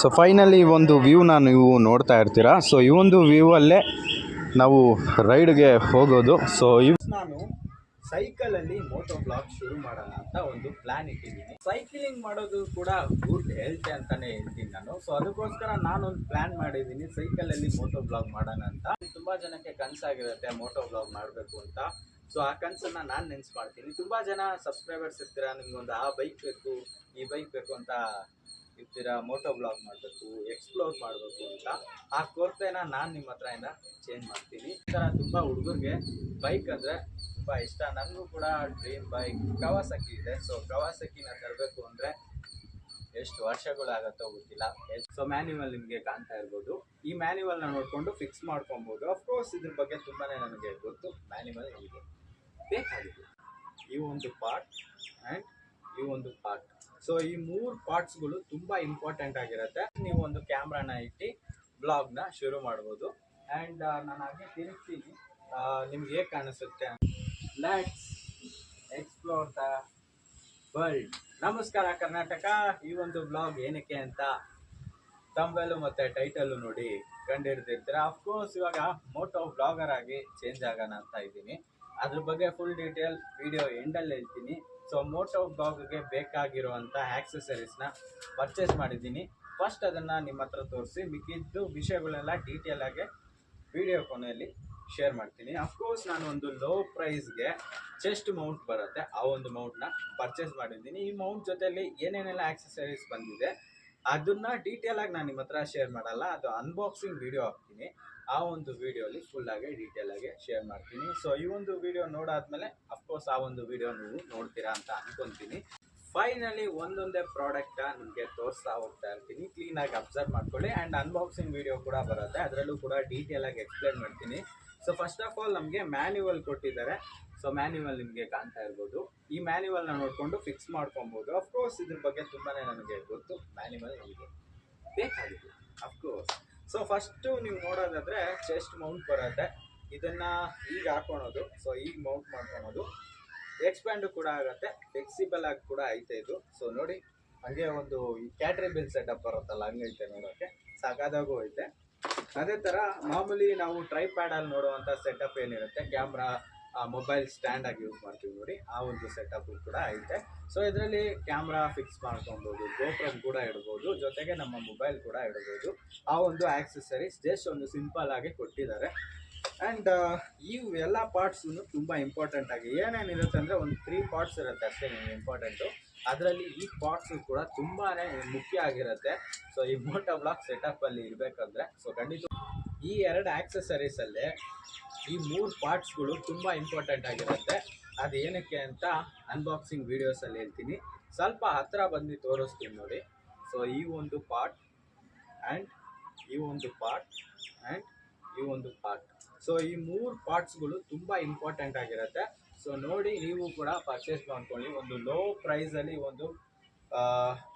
So finally ಈ ಒಂದು ನಾನು ನೀವು ನೋಡ್ತಾ ಇರ್ತೀರಾ? ಸೊ ಈ ಒಂದು ವ್ಯೂ ಅಲ್ಲೇ ನಾವು ರೈಡ್ಗೆ ಹೋಗೋದು. ಸೊ ಇವ್ ನಾನು ಸೈಕಲಲ್ಲಿ ಮೋಟೋ ಬ್ಲಾಗ್ ಶುರು ಮಾಡೋಣ ಅಂತ ಒಂದು ಪ್ಲಾನ್ ಇಟ್ಟಿದ್ದೀನಿ. ಸೈಕ್ಲಿಂಗ್ ಮಾಡೋದು ಕೂಡ ಗುಡ್ ಹೆಲ್ತ್ ಅಂತಾನೆ ಹೇಳ್ತೀನಿ ನಾನು. ಸೊ ಅದಕ್ಕೋಸ್ಕರ ನಾನೊಂದು ಪ್ಲಾನ್ ಮಾಡಿದ್ದೀನಿ. ಸೈಕಲಲ್ಲಿ ಮೋಟೋ ಬ್ಲಾಗ್ ಮಾಡೋಣ ಅಂತ. ತುಂಬಾ ಜನಕ್ಕೆ ಕನಸಾಗಿರುತ್ತೆ ಮೋಟೋ ಬ್ಲಾಗ್ ಮಾಡಬೇಕು ಅಂತ. ಸೊ ಆ ಕನಸನ್ನ ನಾನು ನೆನ್ಸ್ ಮಾಡ್ತೀನಿ. ತುಂಬಾ ಜನ ಸಬ್ಸ್ಕ್ರೈಬರ್ಸ್ ಇರ್ತೀರಾ? ನಿಮ್ಗೊಂದು ಆ ಬೈಕ್ ಬೇಕು, ಈ ಬೈಕ್ ಬೇಕು ಅಂತ ಇರ್ತೀರಾ ಮೋಟೋ ಬ್ಲಾಗ್ ಮಾಡಬೇಕು ಎಕ್ಸ್ಪ್ಲೋರ್ ಮಾಡಬೇಕು ಅಂತ, ಆ ಕೊರತೆನ ನಾನು ನಿಮ್ಮ ಹತ್ರ ಚೇಂಜ್ ಮಾಡ್ತೀನಿ. ಈ ಥರ ತುಂಬ ಹುಡುಗರಿಗೆ ಬೈಕ್ ಅಂದರೆ ತುಂಬ ಇಷ್ಟ. ನನಗೂ ಕೂಡ ಡ್ರೀಮ್ ಬೈಕ್ ಕವಾಸಕಿ ಇದೆ. ಸೊ ಕವಾಸಕಿನ ತರಬೇಕು ಅಂದರೆ ಎಷ್ಟು ವರ್ಷಗಳಾಗತ್ತೋ ಗೊತ್ತಿಲ್ಲ. ಸೊ ಮ್ಯಾನ್ಯುವಲ್ ನಿಮಗೆ ಕಾಣ್ತಾ ಇರ್ಬೋದು. ಈ ಮ್ಯಾನ್ಯುವಲ್ನ ನೋಡಿಕೊಂಡು ಫಿಕ್ಸ್ ಮಾಡ್ಕೊಬೋದು. ಅಫ್ಕೋರ್ಸ್ ಇದ್ರ ಬಗ್ಗೆ ತುಂಬಾ ನನಗೆ ಗೊತ್ತು. ಮ್ಯಾನ್ಯುವಲ್ ನಮಗೆ ಬೇಕಾಗಿದೆ. ಈ ಒಂದು ಪಾರ್ಟ್ ಆ್ಯಂಡ್ ಈ ಒಂದು ಪಾರ್ಟ್ ಸೊ ಈ ಮೂರು ಪಾರ್ಟ್ಸ್ಗಳು ತುಂಬ ಇಂಪಾರ್ಟೆಂಟ್ ಆಗಿರುತ್ತೆ. ನೀವು ಒಂದು ಕ್ಯಾಮ್ರಾನ ಇಟ್ಟು ಬ್ಲಾಗ್ನ ಶುರು ಮಾಡ್ಬೋದು. ಆ್ಯಂಡ್ ನಾನು ಹಾಗೆ ತಿರುಗ್ತೀನಿ. ನಿಮ್ಗೆ ಹೇಗೆ ಕಾಣಿಸುತ್ತೆ ಲೆಟ್ಸ್ ಎಕ್ಸ್ಪ್ಲೋರ್ ದ ವರ್ಲ್ಡ್ ನಮಸ್ಕಾರ, ಕರ್ನಾಟಕ. ಈ ಒಂದು ಬ್ಲಾಗ್ ಏನಕ್ಕೆ ಅಂತ ತಂಬೆಲು ಮತ್ತೆ ಟೈಟಲ್ ನೋಡಿ ಕಂಡಿಡ್ತಿರ್ತೀರ ಅಫ್ಕೋರ್ಸ್ ಇವಾಗ ಮೋಟೋ ಬ್ಲಾಗರ್ ಆಗಿ ಚೇಂಜ್ ಆಗೋಣ ಅಂತ ಇದ್ದೀನಿ. ಅದ್ರ ಬಗ್ಗೆ ಫುಲ್ ಡೀಟೇಲ್ ವಿಡಿಯೋ ಎಂಡಲ್ಲಿ ಹೇಳ್ತೀನಿ. ಸೊ ಮೋಟೋ ಬ್ಲಾಗ್ಗೆ ಬೇಕಾಗಿರುವಂಥ ಆಕ್ಸೆಸರೀಸ್ನ ಪರ್ಚೇಸ್ ಮಾಡಿದ್ದೀನಿ. ಫಸ್ಟ್ ಅದನ್ನು ನಿಮ್ಮ ಹತ್ರ ತೋರಿಸಿ. ಮಿಕ್ಕಿದ್ದು ವಿಷಯಗಳೆಲ್ಲ ಡೀಟೇಲ್ ಆಗಿ ವಿಡಿಯೋ ಕೊನೆಯಲ್ಲಿ ಶೇರ್ ಮಾಡ್ತೀನಿ. ಅಫ್ಕೋರ್ಸ್ ನಾನು ಒಂದು ಲೋ ಪ್ರೈಸ್ಗೆ ಚೆಸ್ಟ್ ಮೌಂಟ್ ಬರುತ್ತೆ. ಆ ಒಂದು ಮೌಂಟ್ನ ಪರ್ಚೇಸ್ ಮಾಡಿದ್ದೀನಿ. ಈ ಮೌಂಟ್ ಜೊತೆಯಲ್ಲಿ ಏನೇನೆಲ್ಲ ಆಕ್ಸೆಸರೀಸ್ ಬಂದಿದೆ? ಅದನ್ನ ಡೀಟೇಲ್ ಆಗಿ ನಾನು ನಿಮ್ಮ ಹತ್ರ ಶೇರ್ ಮಾಡಲ್ಲ, ಅದು ಅನ್ಬಾಕ್ಸಿಂಗ್ ವಿಡಿಯೋ ಹಾಕ್ತೀನಿ. ಆ ಒಂದು ವಿಡಿಯೋಲಿ ಫುಲ್ ಆಗಿ ಡೀಟೇಲ್ ಆಗಿ ಶೇರ್ ಮಾಡ್ತೀನಿ. ಸೊ ಈ ಒಂದು ವಿಡಿಯೋ ನೋಡಾದ್ಮೇಲೆ ಅಫ್ಕೋರ್ಸ್ ಆ ಒಂದು ವಿಡಿಯೋ ನೀವು ನೋಡ್ತೀರಾ ಅಂತ ಅನ್ಕೊಂತೀನಿ. ಫೈನಲಿ ಒಂದೊಂದೇ ಪ್ರಾಡಕ್ಟ್ ನಿಮಗೆ ತೋರಿಸ್ತಾ ಹೋಗ್ತಾ ಇರ್ತೀನಿ. ಕ್ಲೀನಾಗಿ ಅಬ್ಸರ್ವ್ ಮಾಡ್ಕೊಳ್ಳಿ. ಆ್ಯಂಡ್ ಅನ್ಬಾಕ್ಸಿಂಗ್ ವಿಡಿಯೋ ಕೂಡ ಬರುತ್ತೆ. ಅದರಲ್ಲೂ ಕೂಡ ಡೀಟೇಲ್ ಆಗಿ ಎಕ್ಸ್ಪ್ಲೇನ್ ಮಾಡ್ತೀನಿ. ಸೊ ಫಸ್ಟ್ ಆಫ್ ಆಲ್ ನಮಗೆ ಮ್ಯಾನ್ಯುವಲ್ ಕೊಟ್ಟಿದ್ದಾರೆ. ಸೊ ಮ್ಯಾನ್ಯುವಲ್ ನಿಮಗೆ ಕಾಣ್ತಾ ಇರ್ಬೋದು. ಈ ಮ್ಯಾನ್ಯುವಲ್ನ ನೋಡಿಕೊಂಡು ಫಿಕ್ಸ್ ಮಾಡ್ಕೊಬೋದು. ಅಫ್ಕೋರ್ಸ್ ಇದ್ರ ಬಗ್ಗೆ ತುಂಬಾ ನನಗೆ ಗೊತ್ತು. ಮ್ಯಾನ್ಯುವಲ್ ನಮಗೆ ಬೇಕಾಗಿದೆ ಅಫ್ಕೋರ್ಸ್ ಸೊ ಫಸ್ಟು ನೀವು ನೋಡೋದಾದರೆ ಚೆಸ್ಟ್ ಮೌಂಟ್ ಬರುತ್ತೆ. ಇದನ್ನು ಈಗ ಹಾಕೊಳೋದು. ಸೊ ಈಗ ಮೌಂಟ್ ಮಾಡ್ಕೊಳೋದು. ಎಕ್ಸ್ಪ್ಯಾಂಡ್ ಕೂಡ ಆಗುತ್ತೆ. ಫ್ಲೆಕ್ಸಿಬಲ್ ಆಗಿ ಕೂಡ ಐತೆ ಇದು. ಸೊ ನೋಡಿ, ಹಾಗೆ ಒಂದು ಈ ಕ್ಯಾಟ್ರಿ ಬಿಲ್ ಸೆಟಪ್ ಬರುತ್ತಲ್ಲ, ಹಂಗೈತೆ ನೋಡೋಕ್ಕೆ ಸಾಕಾದಾಗೂ ಐತೆ. ಅದೇ ಥರ ಮಾಮೂಲಿ ನಾವು ಟ್ರೈ ಪ್ಯಾಡಲ್ಲಿ ನೋಡುವಂಥ ಸೆಟಪ್ ಏನಿರುತ್ತೆ ಕ್ಯಾಮ್ರಾ ಮೊಬೈಲ್ ಸ್ಟ್ಯಾಂಡ್ ಆಗಿ ಯೂಸ್ ಮಾಡ್ತೀವಿ ನೋಡಿ, ಆ ಒಂದು ಸೆಟಪ್ ಕೂಡ ಐತೆ. ಸೊ ಇದರಲ್ಲಿ ಕ್ಯಾಮ್ರಾ ಫಿಕ್ಸ್ ಮಾಡ್ಕೊಬೋದು ಗೋಪ್ರಮ್ ಕೂಡ ಇಡ್ಬೋದು, ಜೊತೆಗೆ ನಮ್ಮ ಮೊಬೈಲ್ ಕೂಡ ಇಡ್ಬೋದು. ಆ ಒಂದು ಆಕ್ಸೆಸರೀಸ್ ಜಸ್ಟ್ ಒಂದು ಸಿಂಪಲ್ ಆಗಿ ಕೊಟ್ಟಿದ್ದಾರೆ. ಆ್ಯಂಡ್ ಈ ಎಲ್ಲ ಪಾರ್ಟ್ಸ್ ತುಂಬ ಇಂಪಾರ್ಟೆಂಟ್ ಆಗಿ ಏನೇನಿರುತ್ತೆ ಅಂದರೆ ಒಂದು ತ್ರೀ ಪಾರ್ಟ್ಸ್ ಇರುತ್ತೆ ಅಷ್ಟೇ ನಿಮಗೆ ಇಂಪಾರ್ಟೆಂಟು ಅದರಲ್ಲಿ ಈ ಪಾರ್ಟ್ಸು ಕೂಡ ತುಂಬಾ ಮುಖ್ಯ ಆಗಿರುತ್ತೆ. ಸೊ ಈ ಮೋಟೋ ಬ್ಲಾಕ್ ಸೆಟಪ್ಪಲ್ಲಿ ಇರಬೇಕಂದ್ರೆ ಸೊ ಖಂಡಿತ ಈ ಎರಡು ಆಕ್ಸೆಸರೀಸಲ್ಲೇ ಈ ಮೂರು ಪಾರ್ಟ್ಸ್ಗಳು ತುಂಬ ಇಂಪಾರ್ಟೆಂಟ್ ಆಗಿರುತ್ತೆ. ಅದು ಏನಕ್ಕೆ ಅಂತ ಅನ್ಬಾಕ್ಸಿಂಗ್ ವೀಡಿಯೋಸಲ್ಲಿ ಹೇಳ್ತೀನಿ. ಸ್ವಲ್ಪ ಹತ್ತಿರ ಬಂದು ತೋರಿಸ್ತೀನಿ ನೋಡಿ. ಸೊ ಈ ಒಂದು ಪಾರ್ಟ್ ಆ್ಯಂಡ್ ಈ ಒಂದು ಪಾರ್ಟ್ ಆ್ಯಂಡ್ ಈ ಒಂದು ಪಾರ್ಟ್ ಸೊ ಈ ಮೂರು ಪಾರ್ಟ್ಸ್ಗಳು ತುಂಬ ಇಂಪಾರ್ಟೆಂಟ್ ಆಗಿರುತ್ತೆ. ಸೊ ನೋಡಿ ನೀವು ಕೂಡ ಪರ್ಚೇಸ್ ಮಾಡ್ಕೊಳ್ಳಿ. ಒಂದು ಲೋ ಪ್ರೈಸಲ್ಲಿ ಒಂದು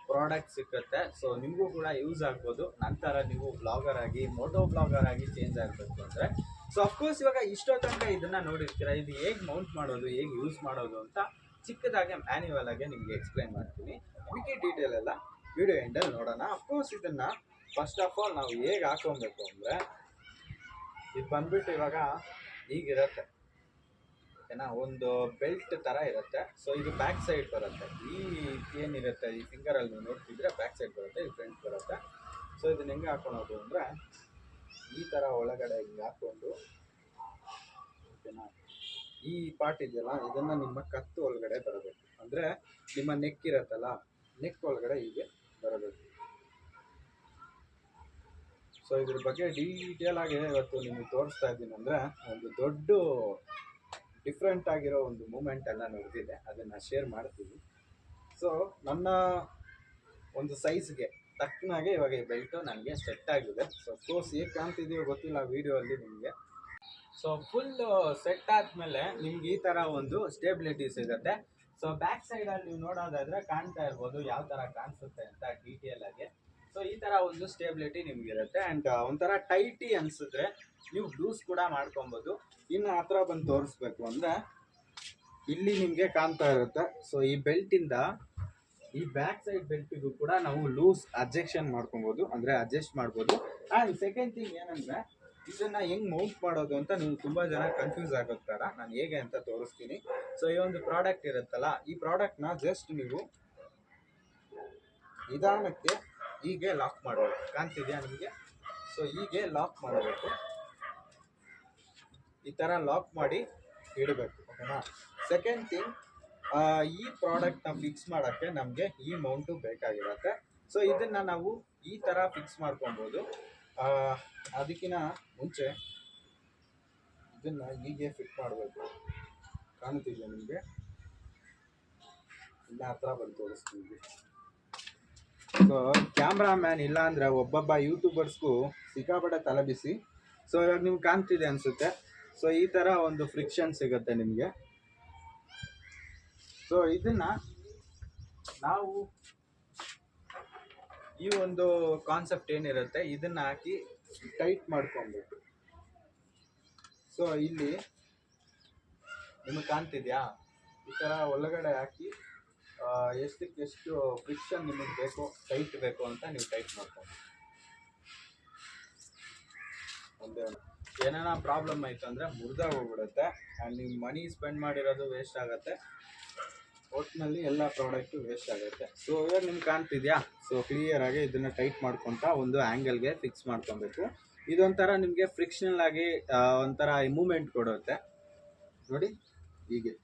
ಪ್ರಾಡಕ್ಟ್ ಸಿಕ್ಕುತ್ತೆ. ಸೊ ನಿಮಗೂ ಕೂಡ ಯೂಸ್ ಆಗ್ಬೋದು. ನಂತರ ನೀವು ಬ್ಲಾಗರ್ ಆಗಿ ಮೋಟೋ ಬ್ಲಾಗರ್ ಆಗಿ ಚೇಂಜ್ ಆಗಬೇಕು ಅಂದರೆ. ಸೊ ಅಫ್ಕೋರ್ಸ್ ಇವಾಗ ಇಷ್ಟೋ ತನಕ ಇದನ್ನು ನೋಡಿರ್ತೀರ? ಇದು ಹೇಗೆ ಮೌಂಟ್ ಮಾಡೋದು, ಹೇಗೆ ಯೂಸ್ ಮಾಡೋದು ಅಂತ ಚಿಕ್ಕದಾಗೆ ಮ್ಯಾನ್ಯುವಲ್ ಆಗಿ ನಿಮಗೆ ಎಕ್ಸ್ಪ್ಲೈನ್ ಮಾಡ್ತೀನಿ. ಮಿಕ್ಕಿ ಡೀಟೇಲ್ ಎಲ್ಲ ವಿಡಿಯೋ ಎಂಡಲ್ಲಿ ನೋಡೋಣ. ಅಫ್ಕೋರ್ಸ್ ಇದನ್ನು ಫಸ್ಟ್ ಆಫ್ ಆಲ್ ನಾವು ಹೇಗೆ ಹಾಕೊಬೇಕು ಅಂದರೆ, ಇದು ಬಂದ್ಬಿಟ್ಟು ಇವಾಗ ಹೀಗಿರುತ್ತೆ ಓಕೆನಾ ಒಂದು ಬೆಲ್ಟ್ ಥರ ಇರುತ್ತೆ. ಸೊ ಇದು ಬ್ಯಾಕ್ ಸೈಡ್ ಬರುತ್ತೆ. ಈ ಏನಿರುತ್ತೆ? ಈ ಫಿಂಗರಲ್ಲಿ ನೀವು ನೋಡ್ತಿದ್ರೆ ಬ್ಯಾಕ್ ಸೈಡ್ ಬರುತ್ತೆ, ಈ ಫ್ರಂಟ್ ಬರುತ್ತೆ. ಸೊ ಇದನ್ನ ಹೆಂಗೆ ಹಾಕೊಳೋದು ಅಂದರೆ, ಈ ಥರ ಒಳಗಡೆ ಹಿಂಗೆ ಹಾಕ್ಕೊಂಡು ಓಕೆನಾ? ಈ ಪಾರ್ಟ್ ಇದೆಯಲ್ಲ, ಇದನ್ನು ನಿಮ್ಮ ಕತ್ತು ಒಳಗಡೆ ಬರಬೇಕು. ಅಂದರೆ, ನಿಮ್ಮ ನೆಕ್ ಇರುತ್ತಲ್ಲ ನೆಕ್ ಒಳಗಡೆ ಹೀಗೆ ಬರಬೇಕು. ಸೊ ಇದ್ರ ಬಗ್ಗೆ ಡೀಟೇಲ್ ಆಗಿ ಇವತ್ತು ನಿಮಗೆ ತೋರಿಸ್ತಾ ಇದ್ದೀನಿ ಅಂದರೆ, ಒಂದು ದೊಡ್ಡ ಡಿಫ್ರೆಂಟ್ ಆಗಿರೋ ಒಂದು ಮೂಮೆಂಟ್ ಎಲ್ಲ ನಡೆದಿದೆ ಅದನ್ನು ಶೇರ್ ಮಾಡ್ತೀನಿ. ಸೊ ನನ್ನ ಒಂದು ಸೈಜ್ಗೆ ತಕ್ಕನಾಗೆ ಇವಾಗ ಈ ಬೆಲ್ಟು ನನಗೆ ಸೆಟ್ ಆಗಿದೆ. ಸೊ ಕೋರ್ಸ್ ಹೇಗೆ ಕಾಣ್ತಿದೆಯೋ ಗೊತ್ತಿಲ್ಲ ವೀಡಿಯೋಲ್ಲಿ ನಿಮಗೆ. ಸೊ ಫುಲ್ ಸೆಟ್ ಆದಮೇಲೆ ನಿಮ್ಗೆ ಈ ಥರ ಒಂದು ಸ್ಟೇಬಿಲಿಟಿ ಸಿಗುತ್ತೆ ಸೊ ಬ್ಯಾಕ್ ಸೈಡಲ್ಲಿ ನೀವು ನೋಡೋದಾದರೆ ಕಾಣ್ತಾ ಇರ್ಬೋದು ಯಾವ ಥರ ಕಾಣಿಸುತ್ತೆ ಅಂತ ಡೀಟೇಲ್ ಆಗಿ. ಸೊ ಈ ಥರ ಒಂದು ಸ್ಟೇಬಿಲಿಟಿ ನಿಮ್ಗಿರುತ್ತೆ. ಆ್ಯಂಡ್ ಒಂಥರ ಟೈಟಿ ಅನ್ಸಿದ್ರೆ ನೀವು ಲೂಸ್ ಕೂಡ ಮಾಡ್ಕೊಬೋದು. ಇನ್ನು ಆ ಬಂದು ತೋರಿಸ್ಬೇಕು ಅಂದರೆ ಇಲ್ಲಿ ನಿಮಗೆ ಕಾಣ್ತಾ ಇರುತ್ತೆ. ಸೊ ಈ ಬೆಲ್ಟಿಂದ ಈ ಬ್ಯಾಕ್ ಸೈಡ್ ಬೆಲ್ಟಿಗೂ ಕೂಡ ನಾವು ಲೂಸ್ ಅಡ್ಜೆಕ್ಷನ್ ಮಾಡ್ಕೊಬೋದು. ಅಂದ್ರೆ ಅಡ್ಜಸ್ಟ್ ಮಾಡ್ಬೋದು. ಆ್ಯಂಡ್ ಸೆಕೆಂಡ್ ಥಿಂಗ್ ಏನಂದ್ರೆ ಇದನ್ನ ಹೆಂಗ್ ಮೌಂಟ್ ಮಾಡೋದು ಅಂತ ನೀವು ತುಂಬಾ ಜನ ಕನ್ಫ್ಯೂಸ್ ಆಗೋದ್ ನಾನು ಹೇಗೆ ಅಂತ ತೋರಿಸ್ತೀನಿ. ಸೊ ಈ ಒಂದು ಪ್ರಾಡಕ್ಟ್ ಇರುತ್ತಲ್ಲ, ಈ ಪ್ರಾಡಕ್ಟ್ನ ಜಸ್ಟ್ ನೀವು ನಿಧಾನಕ್ಕೆ ಹೀಗೆ ಲಾಕ್ ಮಾಡಬೇಕು. ಕಾಣ್ತಿದ್ಯಾ ನಿಮಗೆ? ಸೊ ಹೀಗೆ ಲಾಕ್ ಮಾಡಬೇಕು. ಈ ಥರ ಲಾಕ್ ಮಾಡಿ ಇಡಬೇಕು ಓಕೆನಾ ಸೆಕೆಂಡ್ ಥಿಂಗ್ ಈ ಪ್ರಾಡಕ್ಟ್ನ ಫಿಕ್ಸ್ ಮಾಡೋಕ್ಕೆ ನಮಗೆ ಈ ಮೌಂಟು ಬೇಕಾಗಿರುತ್ತೆ. ಸೊ ಇದನ್ನು ನಾವು ಈ ಥರ ಫಿಕ್ಸ್ ಮಾಡ್ಕೊಬೋದು. ಅದಕ್ಕಿಂತ ಮುಂಚೆ ಇದನ್ನು ಹೀಗೆ ಫಿಟ್ ಮಾಡಬೇಕು. ಕಾಣ್ತಿದ್ಯಾ ನಿಮಗೆ? ಇಲ್ಲ ಹತ್ರ ಬಂದು ತೋರಿಸ್ತೀನಿ. ಸೊ ಕ್ಯಾಮ್ರಾಮ್ಯಾನ್ ಇಲ್ಲ ಅಂದ್ರೆ ಒಬ್ಬೊಬ್ಬ ಯೂಟ್ಯೂಬರ್ಸ್ಗೂ ಸಿಕ್ಕಾಪಟ್ಟೆ ತಲಬಿಸಿ ಸೊ ಇವಾಗ ನಿಮ್ಗೆ ಕಾಣ್ತಿದೆ ಅನ್ಸುತ್ತೆ. ಸೊ ಈ ತರ ಒಂದು ಫ್ರಿಕ್ಷನ್ ಸಿಗುತ್ತೆ ನಿಮಗೆ. ಸೊ ಇದನ್ನ ನಾವು ಈ ಒಂದು ಕಾನ್ಸೆಪ್ಟ್ ಏನಿರುತ್ತೆ, ಇದನ್ನ ಹಾಕಿ ಟೈಟ್ ಮಾಡ್ಕೊಬೇಕು. ಸೊ ಇಲ್ಲಿ ನಿಮಗೆ ಕಾಣ್ತಿದ್ಯಾ? ಈ ತರ ಒಳಗಡೆ ಹಾಕಿ ಎಷ್ಟಕ್ಕೆ ಎಷ್ಟು ಫ್ರಿಕ್ಷನ್ ನಿಮಗೆ ಬೇಕು ಟೈಟ್ ಬೇಕು ಅಂತ ನೀವು ಟೈಟ್ ಮಾಡ್ಕೊಂಡು ಒಂದೇ ಏನಾರ ಪ್ರಾಬ್ಲಮ್ ಆಯಿತು ಅಂದರೆ ಮುರ್ದ ಹೋಗ್ಬಿಡುತ್ತೆ. ಆ್ಯಂಡ್ ನೀವು ಮನಿ ಸ್ಪೆಂಡ್ ಮಾಡಿರೋದು ವೇಸ್ಟ್ ಆಗುತ್ತೆ. ಒಟ್ಟಿನಲ್ಲಿ ಎಲ್ಲ ಪ್ರಾಡಕ್ಟು ವೇಸ್ಟ್ ಆಗುತ್ತೆ. ಸೊ ಇವಾಗ ನಿಮ್ಗೆ ಕಾಣ್ತಿದ್ಯಾ? ಸೊ ಕ್ಲಿಯರ್ ಆಗಿ ಇದನ್ನು ಟೈಟ್ ಮಾಡ್ಕೊತಾ ಒಂದು ಆ್ಯಂಗಲ್ಗೆ ಫಿಕ್ಸ್ ಮಾಡ್ಕೊಬೇಕು. ಇದೊಂಥರ ನಿಮಗೆ ಫ್ರಿಕ್ಷನಲ್ ಆಗಿ ಒಂಥರ ಮೂಮೆಂಟ್ ಕೊಡುತ್ತೆ. ನೋಡಿ, ಹೀಗೆ.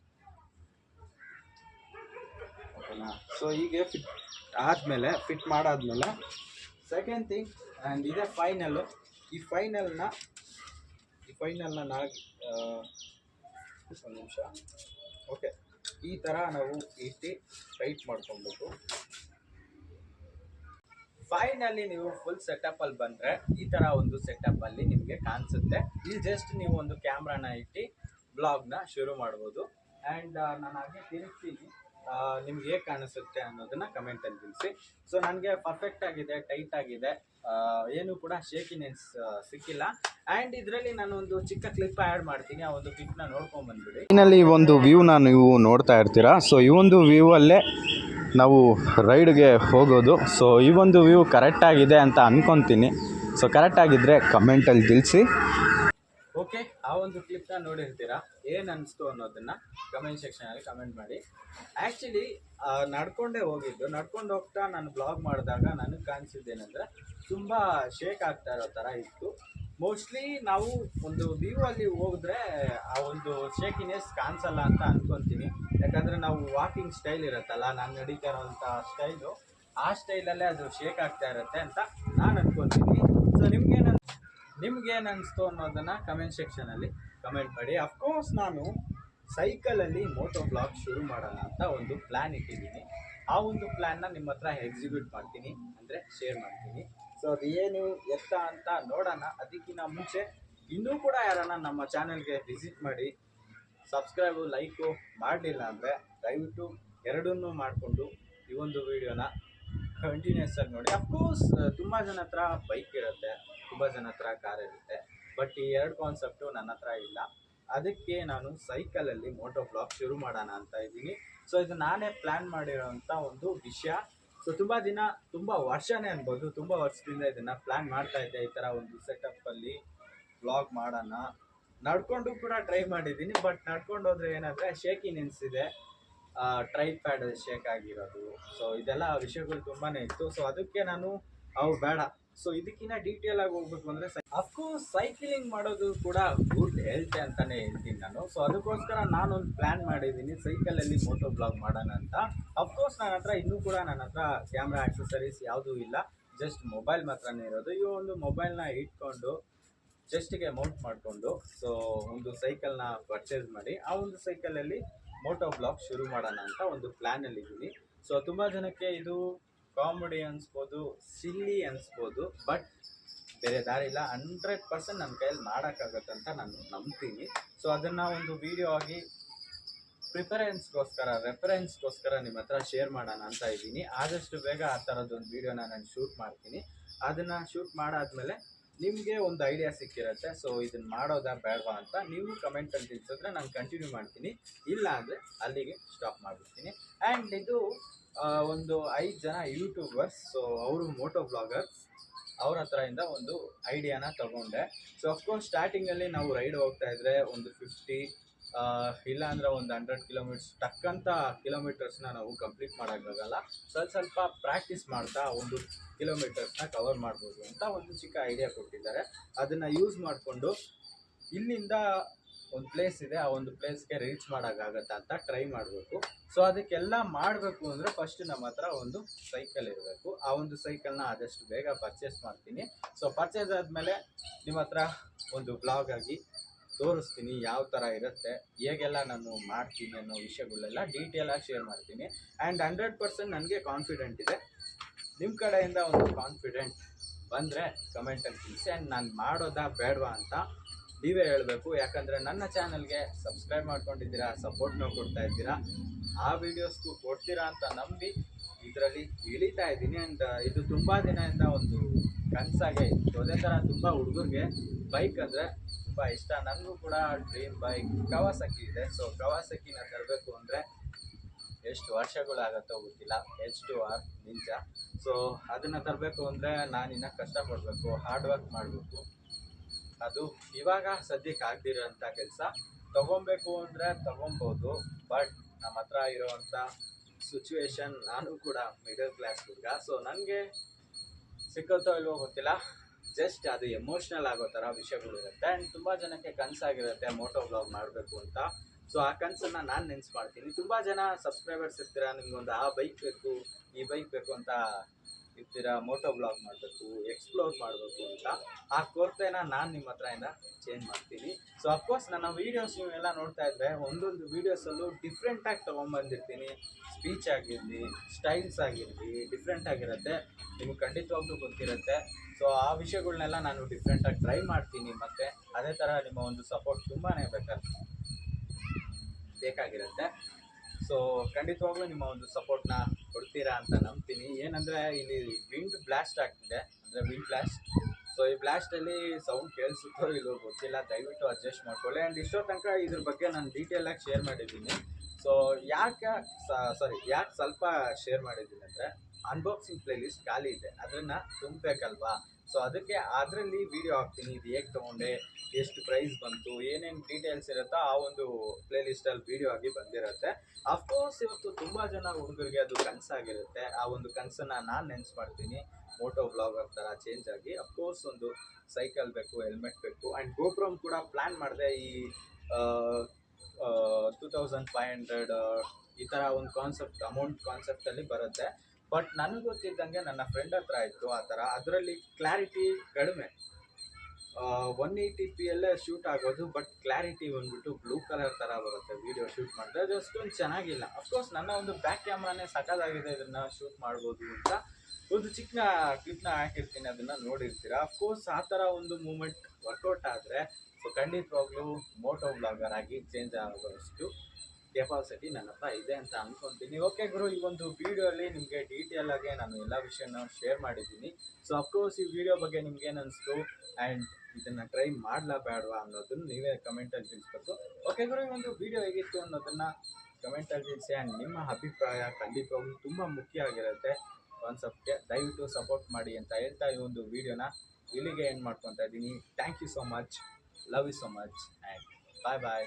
ಓಕೆನಾ ಸೊ ಹೀಗೆ ಫಿಟ್ ಆದಮೇಲೆ ಫಿಟ್ ಮಾಡಾದ್ಮೇಲೆ ಸೆಕೆಂಡ್ ಥಿಂಗ್ ಆ್ಯಂಡ್ ಇದೇ ಫೈನಲ್ಲು ಈ ಫೈನಲ್ನ ಈ ಫೈನಲ್ನ ನಾಲ್ಕು ಒಂದು ನಿಮಿಷ. ಓಕೆ ಈ ಥರ ನಾವು ಇಟ್ಟು ಟೈಟ್ ಮಾಡ್ಕೊಬೇಕು ಫೈನಲಿ ನೀವು ಫುಲ್ ಸೆಟಪಲ್ಲಿ ಬಂದರೆ, ಈ ಥರ ಒಂದು ಸೆಟಪ್ ಅಲ್ಲಿ ನಿಮಗೆ ಕಾಣಿಸುತ್ತೆ. ಇಲ್ಲಿ ಜಸ್ಟ್ ನೀವು ಒಂದು ಕ್ಯಾಮ್ರಾನ ಇಟ್ಟು ಬ್ಲಾಗ್ನ ಶುರು ಮಾಡ್ಬೋದು. ಆ್ಯಂಡ್ ನಾನು ಹಾಗೆ ತಿರುಗ್ತೀನಿ. ನಿಮ್ಗೆ ಹೇಗೆ ಕಾಣಿಸುತ್ತೆ ಅನ್ನೋದನ್ನ ಕಮೆಂಟಲ್ಲಿ ತಿಳಿಸಿ. ಸೊ ನನಗೆ ಪರ್ಫೆಕ್ಟ್ ಆಗಿದೆ ಟೈಟ್ ಆಗಿದೆ. ಏನು ಕೂಡ ಶೇಕಿನೆನ್ಸ್ ಸಿಕ್ಕಿಲ್ಲ. ಆ್ಯಂಡ್ ಇದರಲ್ಲಿ ನಾನು ಒಂದು ಚಿಕ್ಕ ಕ್ಲಿಪ್ ಆ್ಯಡ್ ಮಾಡ್ತೀನಿ. ಆ ಒಂದು ಕ್ಲಿಪ್ನ ನೋಡ್ಕೊಂಡ್ ಬಂದ್ಬಿಡಿ. ಫೈನಲಿ ಒಂದು ನಾನು ನೀವು ನೋಡ್ತಾ ಇರ್ತೀರಾ? ಸೊ ಈ ಒಂದು ವ್ಯೂ ಅಲ್ಲೇ ನಾವು ರೈಡ್ಗೆ ಹೋಗೋದು. ಸೊ ಈ ಒಂದು ವ್ಯೂ ಕರೆಕ್ಟಾಗಿದೆ ಅಂತ ಅಂದ್ಕೊತೀನಿ ಸೊ ಕರೆಕ್ಟಾಗಿದ್ದರೆ ಕಮೆಂಟಲ್ಲಿ ತಿಳಿಸಿ. ಓಕೆ ಆ ಒಂದು ಕ್ಲಿಪ್ನ ನೋಡಿರ್ತೀರಾ? ಏನು ಅನಿಸ್ತು ಅನ್ನೋದನ್ನ ಕಮೆಂಟ್ ಸೆಕ್ಷನಲ್ಲಿ ಕಮೆಂಟ್ ಮಾಡಿ. ಆ್ಯಕ್ಚುಲಿ ನಡ್ಕೊಂಡೇ ಹೋಗಿದ್ದು. ನಡ್ಕೊಂಡು ಹೋಗ್ತಾ ನಾನು ಬ್ಲಾಗ್ ಮಾಡಿದಾಗ ನನಗೆ ಕಾಣಿಸಿದ್ದೇನೆಂದರೆ, ತುಂಬ ಶೇಕ್ ಆಗ್ತಾ ಇರೋ ಥರ ಇತ್ತು. ಮೋಸ್ಟ್ಲಿ ನಾವು ಒಂದು ವ್ಯೂ ಅಲ್ಲಿ ಹೋದ್ರೆ ಆ ಒಂದು ಶೇಕಿನೆಸ್ ಕಾಣಿಸಲ್ಲ ಅಂತ ಅನ್ಕೊಂತೀನಿ. ಯಾಕಂದರೆ ನಾವು ವಾಕಿಂಗ್ ಸ್ಟೈಲ್ ಇರುತ್ತಲ್ಲ, ನಾನು ನಡೀತಾ ಇರೋಂಥ ಸ್ಟೈಲು ಆ ಸ್ಟೈಲಲ್ಲೇ ಅದು ಶೇಕ್ ಆಗ್ತಾ ಇರುತ್ತೆ ಅಂತ ನಾನು ಅನ್ಕೊಂತೀನಿ. ಸೊ ನಿಮ್ಗೇನು ನಿಮ್ಗೇನು ಅನಿಸ್ತು ಅನ್ನೋದನ್ನು ಕಮೆಂಟ್ ಸೆಕ್ಷನಲ್ಲಿ ಕಮೆಂಟ್ ಮಾಡಿ. ಅಫ್ಕೋರ್ಸ್ ನಾನು ಸೈಕಲಲ್ಲಿ ಮೋಟೋ ಬ್ಲಾಗ್ ಶುರು ಮಾಡೋಣ ಅಂತ ಒಂದು ಪ್ಲ್ಯಾನ್ ಇಟ್ಟಿದ್ದೀನಿ. ಆ ಒಂದು ಪ್ಲ್ಯಾನ್ನ ನಿಮ್ಮ ಹತ್ರ ಎಕ್ಸಿಕ್ಯೂಟ್ ಮಾಡ್ತೀನಿ, ಅಂದರೆ ಶೇರ್ ಮಾಡ್ತೀನಿ. ಸೊ ಅದು ಏನು, ಎತ್ತ ಅಂತ ನೋಡೋಣ. ಅದಕ್ಕಿಂತ ಮುಂಚೆ, ಇನ್ನೂ ಕೂಡ ಯಾರನ್ನ ನಮ್ಮ ಚಾನೆಲ್ಗೆ ವಿಸಿಟ್ ಮಾಡಿ ಸಬ್ಸ್ಕ್ರೈಬು ಲೈಕು ಮಾಡಲಿಲ್ಲ ಅಂದರೆ ದಯವಿಟ್ಟು ಎರಡನ್ನೂ ಮಾಡಿಕೊಂಡು ಈ ಒಂದು ವಿಡಿಯೋನ ಕಂಟಿನ್ಯೂಸ್ ಆಗಿ ನೋಡಿ. ಅಫ್ಕೋರ್ಸ್ ತುಂಬ ಜನ ಹತ್ರ ಬೈಕ್ ಇರುತ್ತೆ, ತುಂಬ ಜನ ಹತ್ರ ಕಾರ್ ಇರುತ್ತೆ ಬಟ್ ಈ ಎರಡು ಕಾನ್ಸೆಪ್ಟು ನನ್ನ ಹತ್ರ ಇಲ್ಲ. ಅದಕ್ಕೆ ನಾನು ಸೈಕಲಲ್ಲಿ ಮೋಟೋ ಬ್ಲಾಗ್ ಶುರು ಮಾಡೋಣ ಅಂತ ಇದ್ದೀನಿ. ಸೊ ಇದು ನಾನೇ ಪ್ಲ್ಯಾನ್ ಮಾಡಿರೋಂಥ ಒಂದು ವಿಷಯ. ಸೊ ತುಂಬ ದಿನ, ತುಂಬ ವರ್ಷನೇ ಅನ್ಬೋದು. ತುಂಬ ವರ್ಷದಿಂದ ಇದನ್ನು ಪ್ಲ್ಯಾನ್ ಮಾಡ್ತಾ ಇದ್ದೆ ಈ ಥರ ಒಂದು ಸೆಟಪ್ಪಲ್ಲಿ ಬ್ಲಾಗ್ ಮಾಡೋಣ. ನಡ್ಕೊಂಡು ಕೂಡ ಟ್ರೈ ಮಾಡಿದ್ದೀನಿ. ಬಟ್ ನಡ್ಕೊಂಡು ಹೋದ್ರೆ ಏನಂದರೆ ಶೇಕಿ ಇದೆ ಟ್ರೈ ಪ್ಯಾಡ್ ಶೇಕ್ ಆಗಿರೋದು. ಸೊ ಇದೆಲ್ಲ ವಿಷಯಗಳು ತುಂಬಾನೇ ಇತ್ತು. ಸೊ ಅದಕ್ಕೆ ನಾನು, ಅವು ಬೇಡ. ಸೊ ಇದಕ್ಕಿಂತ ಡೀಟೇಲ್ ಆಗಿ ಹೋಗ್ಬೇಕು ಅಂದರೆ ಅಫ್ಕೋರ್ಸ್ ಸೈಕ್ಲಿಂಗ್ ಮಾಡೋದು ಕೂಡ ಗುಡ್ ಹೆಲ್ತ್ ಅಂತಾನೆ ಹೇಳ್ತೀನಿ ನಾನು. ಸೊ ಅದಕ್ಕೋಸ್ಕರ ನಾನೊಂದು ಪ್ಲ್ಯಾನ್ ಮಾಡಿದ್ದೀನಿ. ಸೈಕಲಲ್ಲಿ ಮೋಟೋ ಬ್ಲಾಗ್ ಮಾಡೋಣ ಅಂತ. ಅಫ್ಕೋರ್ಸ್ ನನ್ನ ಹತ್ರ ಇನ್ನೂ ಕೂಡ ನನ್ನ ಹತ್ರ ಕ್ಯಾಮ್ರಾ ಆಕ್ಸೆಸರೀಸ್ ಯಾವುದೂ ಇಲ್ಲ. ಜಸ್ಟ್ ಮೊಬೈಲ್ ಮಾತ್ರನೇ ಇರೋದು. ಈ ಒಂದು ಮೊಬೈಲ್ನ ಇಟ್ಕೊಂಡು ಜಸ್ಟಿಗೆ ಮೌಂಟ್ ಮಾಡಿಕೊಂಡು ಸೊ ಒಂದು ಸೈಕಲ್ನ ಪರ್ಚೇಸ್ ಮಾಡಿ, ಆ ಒಂದು ಸೈಕಲಲ್ಲಿ ಮೋಟೋ ಬ್ಲಾಗ್ ಶುರು ಮಾಡೋಣ ಅಂತ ಒಂದು ಪ್ಲ್ಯಾನಲ್ಲಿ ಇದ್ದೀನಿ ಸೊ ತುಂಬ ಜನಕ್ಕೆ ಇದು ಕಾಮಿಡಿ ಅನ್ಸ್ಬೋದು ಸಿಲ್ಲಿ ಅನ್ಸ್ಬೋದು ಬಟ್ ಬೇರೆ ದಾರಿ ಇಲ್ಲ. ಹಂಡ್ರೆಡ್ ಪರ್ಸೆಂಟ್ ನನ್ನ ಕೈಯಲ್ಲಿ ಮಾಡೋಕ್ಕಾಗತ್ತೆ ಅಂತ ನಾನು ನಂಬ್ತೀನಿ. ಸೊ ಅದನ್ನು ಒಂದು ವಿಡಿಯೋ ಆಗಿ ಪ್ರಿಫರೆನ್ಸ್ಗೋಸ್ಕರ ರೆಫರೆನ್ಸ್ಗೋಸ್ಕರ ನಿಮ್ಮ ಹತ್ರ ಶೇರ್ ಮಾಡೋಣ ಅಂತ ಇದ್ದೀನಿ. ಆದಷ್ಟು ಬೇಗ ಆ ಥರದ್ದೊಂದು ವೀಡಿಯೋನ ನಾನು ಶೂಟ್ ಮಾಡ್ತೀನಿ. ಅದನ್ನು ಶೂಟ್ ಮಾಡಾದ್ಮೇಲೆ ನಿಮಗೆ ಒಂದು ಐಡಿಯಾ ಸಿಕ್ಕಿರುತ್ತೆ. ಸೊ ಇದನ್ನು ಮಾಡೋದಾ ಬೇಡವಾ ಅಂತ ನೀವು ಕಮೆಂಟಲ್ಲಿ ತಿಳಿಸಿದ್ರೆ ನಾನು ಕಂಟಿನ್ಯೂ ಮಾಡ್ತೀನಿ. ಇಲ್ಲ ಅಂದರೆ ಅಲ್ಲಿಗೆ ಸ್ಟಾಪ್ ಮಾಡಿಬಿಡ್ತೀನಿ. ಆ್ಯಂಡ್ ಇದು ಒಂದು ಐದು ಜನ ಯೂಟ್ಯೂಬರ್ಸ್ ಸೊ ಅವರು ಮೋಟೋ ಬ್ಲಾಗರ್ಸ್ ಅವ್ರ ಹತ್ರದಿಂದ ಒಂದು ಐಡಿಯಾನ ತಗೊಂಡೆ. ಸೊ ಅಫ್ಕೋರ್ಸ್ ಸ್ಟಾರ್ಟಿಂಗಲ್ಲಿ ನಾವು ರೈಡ್ ಹೋಗ್ತಾ ಇದ್ರೆ ಒಂದು ಫಿಫ್ಟಿ ಇಲ್ಲ ಅಂದ್ರೆ ಒಂದು ಹಂಡ್ರೆಡ್ ಕಿಲೋಮೀಟರ್ಸ್ ತಕ್ಕಂಥ ಕಿಲೋಮೀಟರ್ಸ್ನ ನಾವು ಕಂಪ್ಲೀಟ್ ಮಾಡೋಕ್ಕಾಗಲ್ಲ. ಸ್ವಲ್ಪ ಸ್ವಲ್ಪ ಪ್ರಾಕ್ಟೀಸ್ ಮಾಡ್ತಾ ಒಂದು ಕಿಲೋಮೀಟರ್ಸ್ನ ಕವರ್ ಮಾಡ್ಬೋದು ಅಂತ ಒಂದು ಚಿಕ್ಕ ಐಡಿಯಾ ಕೊಟ್ಟಿದ್ದಾರೆ. ಅದನ್ನು ಯೂಸ್ ಮಾಡಿಕೊಂಡು ಇಲ್ಲಿಂದ ಒಂದು ಪ್ಲೇಸ್ ಇದೆ, ಆ ಒಂದು ಪ್ಲೇಸ್ಗೆ ರೀಚ್ ಮಾಡೋಕ್ಕಾಗತ್ತಾ ಅಂತ ಟ್ರೈ ಮಾಡಬೇಕು. ಸೊ ಅದಕ್ಕೆಲ್ಲ ಮಾಡಬೇಕು ಅಂದರೆ ಫಸ್ಟ್ ನಮ್ಮ ಹತ್ರ ಒಂದು ಸೈಕಲ್ ಇರಬೇಕು. ಆ ಒಂದು ಸೈಕಲ್ನ ಆದಷ್ಟು ಬೇಗ ಪರ್ಚೇಸ್ ಮಾಡ್ತೀನಿ. ಸೊ ಪರ್ಚೇಸ್ ಆದಮೇಲೆ ನಿಮ್ಮ ಹತ್ರ ಒಂದು ಬ್ಲಾಗ್ ಆಗಿ ತೋರಿಸ್ತೀನಿ ಯಾವ ಥರ ಇರುತ್ತೆ, ಹೇಗೆಲ್ಲ ನಾನು ಮಾಡ್ತೀನಿ ಅನ್ನೋ ವಿಷಯಗಳೆಲ್ಲ ಡೀಟೇಲಾಗಿ ಶೇರ್ ಮಾಡ್ತೀನಿ. ಆ್ಯಂಡ್ ಹಂಡ್ರೆಡ್ ಪರ್ಸೆಂಟ್ ನನಗೆ ಕಾನ್ಫಿಡೆಂಟ್ ಇದೆ. ನಿಮ್ಮ ಕಡೆಯಿಂದ ಒಂದು ಕಾನ್ಫಿಡೆಂಟ್ ಬಂದರೆ ಕಮೆಂಟಲ್ಲಿ ತಿಳಿಸಿ. ಆ್ಯಂಡ್ ನಾನು ಮಾಡೋದಾ ಬೇಡವಾ ಅಂತ ನೀವೇ ಹೇಳಬೇಕು, ಯಾಕಂದರೆ ನನ್ನ ಚಾನಲ್ಗೆ ಸಬ್ಸ್ಕ್ರೈಬ್ ಮಾಡ್ಕೊಂಡಿದ್ದೀರಾ ಸಪೋರ್ಟ್ನ ಕೊಡ್ತಾ ಇದ್ದೀರಾ, ಆ ವಿಡಿಯೋಸ್ಗೂ ಕೊಡ್ತೀರಾ ಅಂತ ನಂಬಿ ಇದರಲ್ಲಿ ಇಳಿತಾ ಇದ್ದೀನಿ ಆ್ಯಂಡ್ ಇದು ತುಂಬ ದಿನದಿಂದ ಒಂದು ಕನಸಾಗೆ ಇತ್ತು. ಅದೇ ಥರ ತುಂಬ ಹುಡುಗರಿಗೆ ಬೈಕ್ ಅಂದರೆ ತುಂಬ ಇಷ್ಟ. ನನಗೂ ಕೂಡ ಡ್ರೀಮ್ ಬೈಕ್ ಕವಾಸಕಿ ಇದೆ ಸೊ ಕವಾಸಕಿನ ತರಬೇಕು ಅಂದರೆ ಎಷ್ಟು ವರ್ಷಗಳಾಗತ್ತೋ ಗೊತ್ತಿಲ್ಲ. H two R Ninja so ಅದನ್ನು ತರಬೇಕು ಅಂದರೆ ನಾನಿನ್ನ ಕಷ್ಟಪಡಬೇಕು ಹಾರ್ಡ್ ವರ್ಕ್ ಮಾಡಬೇಕು. ಅದು ಇವಾಗ ಸದ್ಯಕ್ಕೆ ಆಗದಿರೋಂಥ ಕೆಲಸ. ತಗೊಬೇಕು ಅಂದರೆ ತಗೊಬೋದು ಬಟ್ ನಮ್ಮ ಹತ್ರ ಇರೋವಂಥ ಸಿಚುವೇಶನ್ ನಾನು ಕೂಡ ಮಿಡಲ್ ಕ್ಲಾಸ್ ಹುಡುಗ ಸೊ ನನಗೆ ಸಿಕ್ಕುತ್ತೋ ಇಲ್ವೋ ಗೊತ್ತಿಲ್ಲ. ಜಸ್ಟ್ ಅದು ಎಮೋಷ್ನಲ್ ಆಗೋ ಥರ ವಿಷಯಗಳಿರುತ್ತೆ ಆ್ಯಂಡ್ ತುಂಬ ಜನಕ್ಕೆ ಕನಸಾಗಿರುತ್ತೆ ಮೋಟೋ ಬ್ಲಾಗ್ ಮಾಡಬೇಕು ಅಂತ. ಸೊ ಆ ಕನಸನ್ನು ನಾನು ನೆನ್ಸ್ ಮಾಡ್ತೀನಿ. ತುಂಬ ಜನ ಸಬ್ಸ್ಕ್ರೈಬರ್ಸ್ ಇರ್ತೀರ? ನಿಮ್ಗೊಂದು ಆ ಬೈಕ್ ಬೇಕು, ಈ ಬೈಕ್ ಬೇಕು ಅಂತ ಇರ್ತೀರಾ ಮೋಟೋ ಬ್ಲಾಗ್ ಮಾಡಬೇಕು ಎಕ್ಸ್ಪ್ಲೋರ್ ಮಾಡಬೇಕು ಅಂತ, ಆ ಕೊರತೆನ ನಾನು ನಿಮ್ಮ ಹತ್ರದಿಂದ ಚೇಂಜ್ ಮಾಡ್ತೀನಿ. ಸೊ ಅಫ್ಕೋರ್ಸ್ ನನ್ನ ವೀಡಿಯೋಸ್ ನೀವೆಲ್ಲ ನೋಡ್ತಾ ಇದ್ರೆ ಒಂದೊಂದು ವೀಡಿಯೋಸಲ್ಲೂ ಡಿಫ್ರೆಂಟಾಗಿ ತೊಗೊಂಬಂದಿರ್ತೀನಿ ಸ್ಪೀಚ್ ಆಗಿರಲಿ ಸ್ಟೈಲ್ಸ್ ಆಗಿರಲಿ ಡಿಫ್ರೆಂಟ್ ಆಗಿರುತ್ತೆ. ನಿಮ್ಗೆ ಖಂಡಿತವಾಗ್ಲೂ ಗೊತ್ತಿರುತ್ತೆ. ಸೊ ಆ ವಿಷಯಗಳನ್ನೆಲ್ಲ ನಾನು ಡಿಫ್ರೆಂಟಾಗಿ ಟ್ರೈ ಮಾಡ್ತೀನಿ ಮತ್ತು ಅದೇ ಥರ ನಿಮ್ಮ ಒಂದು ಸಪೋರ್ಟ್ ತುಂಬಾ ಬೇಕಾಗ್ತದೆ ಬೇಕಾಗಿರುತ್ತೆ. ಸೊ ಖಂಡಿತವಾಗ್ಲೂ ನಿಮ್ಮ ಒಂದು ಸಪೋರ್ಟ್ನ ಕೊಡ್ತೀರಾ ಅಂತ ನಂಬ್ತೀನಿ. ಏನಂದರೆ ಇಲ್ಲಿ ವಿಂಡ್ ಬ್ಲಾಸ್ಟ್ ಆಗ್ತಿದೆ. ಅಂದರೆ ವಿಂಡ್ ಬ್ಲಾಸ್ಟ್ ಸೊ ಈ ಬ್ಲಾಸ್ಟಲ್ಲಿ ಸೌಂಡ್ ಕೇಳಿಸುತ್ತೋ ಇಲ್ಲೋ ಗೊತ್ತಿಲ್ಲ. ದಯವಿಟ್ಟು ಅಡ್ಜಸ್ಟ್ ಮಾಡ್ಕೊಳ್ಳಿ. ಆ್ಯಂಡ್ ಇಷ್ಟೋ ತನಕ ಇದ್ರ ಬಗ್ಗೆ ನಾನು ಡೀಟೇಲಾಗಿ ಶೇರ್ ಮಾಡಿದ್ದೀನಿ. ಸೊ ಯಾಕೆ ಸಾರಿ ಯಾಕೆ ಸ್ವಲ್ಪ ಶೇರ್ ಮಾಡಿದ್ದೀನಿ ಅಂದರೆ ಅನ್ಬಾಕ್ಸಿಂಗ್ ಪ್ಲೇಲಿಸ್ಟ್ ಖಾಲಿ ಇದೆ. ಅದನ್ನು ತುಂಬಬೇಕಲ್ವಾ? ಸೊ ಅದಕ್ಕೆ ಅದರಲ್ಲಿ ವಿಡಿಯೋ ಹಾಕ್ತೀನಿ. ಇದು ಹೇಗೆ ತೊಗೊಂಡೆ, ಎಷ್ಟು ಪ್ರೈಸ್ ಬಂತು, ಏನೇನು ಡೀಟೇಲ್ಸ್ ಇರುತ್ತೋ ಆ ಒಂದು ಪ್ಲೇಲಿಸ್ಟಲ್ಲಿ ವಿಡಿಯೋ ಆಗಿ ಬಂದಿರುತ್ತೆ. ಅಫ್ಕೋರ್ಸ್ ಇವತ್ತು ತುಂಬ ಜನ ಹುಡುಗರಿಗೆ ಅದು ಕನಸಾಗಿರುತ್ತೆ ಆ ಒಂದು ಕನಸನ್ನು ನಾನು ನೆನ್ಸ್ ಮಾಡ್ತೀನಿ. ಮೋಟೋ ಬ್ಲಾಗರ್ ಥರ ಚೇಂಜ್ ಆಗಿ ಅಫ್ಕೋರ್ಸ್ ಒಂದು ಸೈಕಲ್ ಬೇಕು ಹೆಲ್ಮೆಟ್ ಬೇಕು ಆ್ಯಂಡ್ ಗೋಪ್ರೋಮ್ ಕೂಡ ಪ್ಲ್ಯಾನ್ ಮಾಡಿದೆ ಈ ಟೂ ತೌಸಂಡ್ ಫೈವ್ ಹಂಡ್ರೆಡ್ ಈ ಥರ ಒಂದು ಕಾನ್ಸೆಪ್ಟ್ ಅಮೌಂಟ್ ಕಾನ್ಸೆಪ್ಟಲ್ಲಿ ಬರುತ್ತೆ. ಬಟ್ ನನಗೆ ಗೊತ್ತಿದ್ದಂಗೆ ನನ್ನ ಫ್ರೆಂಡ್ ಹತ್ರ ಇತ್ತು ಆ ಥರ. ಅದರಲ್ಲಿ ಕ್ಲಾರಿಟಿ ಕಡಿಮೆ. ಒನ್ ಏಯ್ಟಿ ಪಿ ಅಲ್ಲೇ ಶೂಟ್ ಆಗೋದು ಬಟ್ ಕ್ಲಾರಿಟಿ ಬಂದ್ಬಿಟ್ಟು ಬ್ಲೂ ಕಲರ್ ಥರ ಬರುತ್ತೆ ವಿಡಿಯೋ ಶೂಟ್ ಮಾಡಿದ್ರೆ. ಅದು ಅಷ್ಟೊಂದು ಚೆನ್ನಾಗಿಲ್ಲ. ಅಫ್ಕೋರ್ಸ್ ನನ್ನ ಒಂದು ಬ್ಯಾಕ್ ಕ್ಯಾಮ್ರಾನೇ ಸಖತ್ತಾಗಿದೆ ಇದನ್ನು ಶೂಟ್ ಮಾಡ್ಬೋದು ಅಂತ. ಒಂದು ಚಿಕ್ಕ ಕ್ಲಿಪ್ನ ಹಾಕಿರ್ತೀನಿ, ಅದನ್ನು ನೋಡಿರ್ತೀರ? ಅಫ್ಕೋರ್ಸ್ ಆ ಥರ ಒಂದು ಮೂಮೆಂಟ್ ವರ್ಕೌಟ್ ಆದರೆ ಸೊ ಖಂಡಿತವಾಗ್ಲೂ ಮೋಟೋ ಬ್ಲಾಗರ್ ಆಗಿ ಚೇಂಜ್ ಆಗೋಷ್ಟು ಕೆಪಾಸಿಟಿ ನನ್ನ ಹತ್ರ ಇದೆ ಅಂತ ಅನ್ಕೊಂತೀನಿ. ಓಕೆ ಗುರು, ಈ ಒಂದು ವಿಡಿಯೋಲ್ಲಿ ನಿಮಗೆ ಡೀಟೇಲ್ ಆಗಿ ನಾನು ಎಲ್ಲ ವಿಷಯನ ಶೇರ್ ಮಾಡಿದ್ದೀನಿ. ಸೊ ಅಫ್ಕೋರ್ಸ್ ಈ ವಿಡಿಯೋ ಬಗ್ಗೆ ನಿಮ್ಗೆ ಅನಿಸ್ತು ಆ್ಯಂಡ್ ಇದನ್ನು ಟ್ರೈ ಮಾಡಲಾ ಬೇಡವಾ ಅನ್ನೋದನ್ನು ನೀವೇ ಕಮೆಂಟಲ್ಲಿ ತಿಳಿಸ್ಬೇಕು. ಓಕೆ ಗುರು, ಈ ಒಂದು ವಿಡಿಯೋ ಹೇಗಿತ್ತು ಅನ್ನೋದನ್ನು ಕಮೆಂಟಲ್ಲಿ ತಿಳಿಸಿ ಆ್ಯಂಡ್ ನಿಮ್ಮ ಅಭಿಪ್ರಾಯ ಖಂಡಿತವಾಗ್ಲೂ ತುಂಬ ಮುಖ್ಯ ಆಗಿರುತ್ತೆ. ಕಾನ್ಸೆಪ್ಟ್ಗೆ ದಯವಿಟ್ಟು ಸಪೋರ್ಟ್ ಮಾಡಿ ಅಂತ ಹೇಳ್ತಾ ಈ ಒಂದು ವಿಡಿಯೋನ ಇಲ್ಲಿಗೆ ಎಂಡ್ ಮಾಡ್ಕೊತಾ ಇದ್ದೀನಿ. Thank you so much love you so much and bye bye